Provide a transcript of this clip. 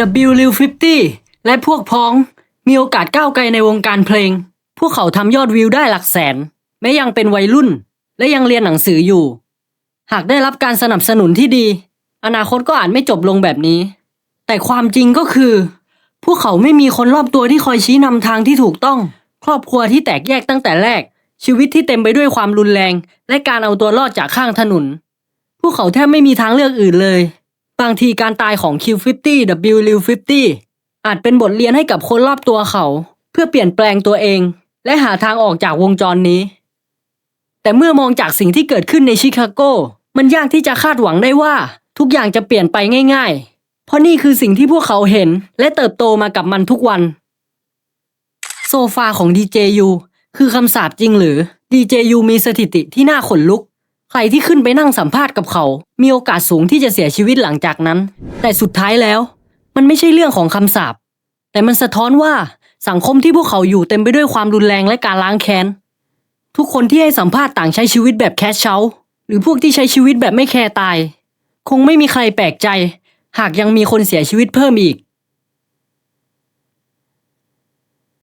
W50 และพวกพ้องมีโอกาสก้าวไกลในวงการเพลง พวกเขาทำยอดวิวได้หลักแสน แม้ยังเป็นวัยรุ่น และยังเรียนหนังสืออยู่ หากได้รับการสนับสนุนที่ดี อนาคตก็อาจไม่จบลงแบบนี้ แต่ความจริงก็คือ พวกเขาไม่มีคนรอบตัวที่คอยชี้นำทางที่ถูกต้อง ครอบครัวที่แตกแยกตั้งแต่แรก ชีวิตที่เต็มไปด้วยความรุนแรง และการเอาตัวรอดจากข้างถนน พวกเขาแทบไม่มีทางเลือกอื่นเลย บางทีการตายของ Q50 W 50 อาจเป็นบทเรียนให้กับคนรอบตัวเขา เพื่อเปลี่ยนแปลงตัวเอง และหาทางออกจากวงจรนี้ แต่เมื่อมองจากสิ่งที่เกิดขึ้นในชิคาโก มันยากที่จะคาดหวังได้ว่าทุกอย่างจะเปลี่ยนไปง่าย ๆ เพราะนี่คือสิ่งที่พวกเขาเห็นและเติบโตมากับมันทุกวัน โซฟาของ DJU คือคำสาปจริงหรือ DJU มีสถิติที่น่าขนลุก ใครที่ขึ้นไปนั่งสัมภาษณ์กับเขา มีโอกาสสูงที่จะเสียชีวิตหลังจากนั้น แต่สุดท้ายแล้ว มันไม่ใช่เรื่องของคำสาปแต่มันสะท้อนว่าสังคมที่พวกเขาอยู่เต็มไปด้วยความรุนแรงและการล้างแค้น ทุกคนที่ให้สัมภาษณ์ต่างใช้ชีวิตแบบแคชเชาหรือพวกที่ใช้ชีวิตแบบไม่แคร์ตาย คงไม่มีใครแปลกใจ หากยังมีคนเสียชีวิตเพิ่มอีก